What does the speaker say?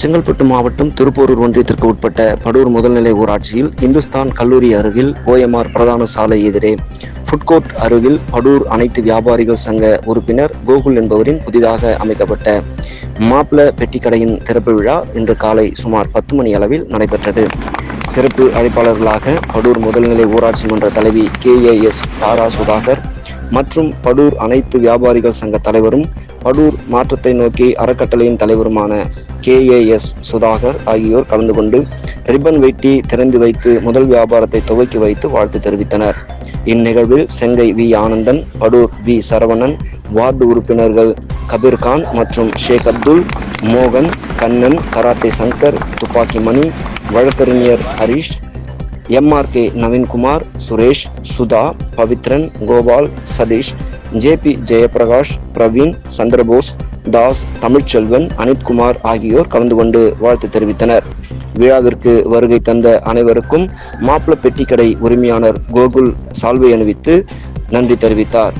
செங்கல்பட்டு மாவட்டம் திருப்போரூர் ஒன்றியத்திற்கு உட்பட்ட படூர் முதல்நிலை ஊராட்சியில் இந்துஸ்தான் கல்லூரி அருகில் ஓஎம்ஆர் பிரதான சாலை எதிரே ஃபுட்கோர்ட் அருகில் படூர் அனைத்து வியாபாரிகள் சங்க உறுப்பினர் கோகுல் என்பவரின் புதிதாக அமைக்கப்பட்ட மாப்பிள பெட்டிக்கடையின் திறப்பு விழா இன்று காலை சுமார் பத்து மணி அளவில் நடைபெற்றது. சிறப்பு அழைப்பாளர்களாக படூர் முதல்நிலை ஊராட்சி மன்ற தலைவி கேஏஎஸ் தாரா சுதாகர் மற்றும் படூர் அனைத்து வியாபாரிகள் சங்க தலைவரும் படூர் மாற்றத்தை நோக்கி அறக்கட்டளையின் தலைவருமான கேஏஎஸ் சுதாகர் ஆகியோர் கலந்து கொண்டு ரிப்பன் வெட்டி திறந்து வைத்து முதல் வியாபாரத்தை துவக்கி வைத்து வாழ்த்து தெரிவித்தனர். இந்நிகழ்வில் Chengai V Anandan Padur V Saravanan ward உறுப்பினர்கள் கபீர்கான் மற்றும் ஷேக் அப்துல் மோகன் கண்ணன் கராத்தே சங்கர் துப்பாக்கி மணி வழக்கறிஞர் Harish M R K Naveen Kumar Suresh Sudha Pavithran Gopal Satish J P Jayaprakash Praveen Chandrabose Das Tamilselvan Anith Kumar ஆகியோர் கலந்து கொண்டு வாழ்த்து தெரிவித்தனர். விழாவிற்கு வருகை தந்த அனைவருக்கும் மாப்பிள பெட்டிக்கடை உரிமையாளர் கோகுல் சால்வை அணிவித்து நன்றி தெரிவித்தார்.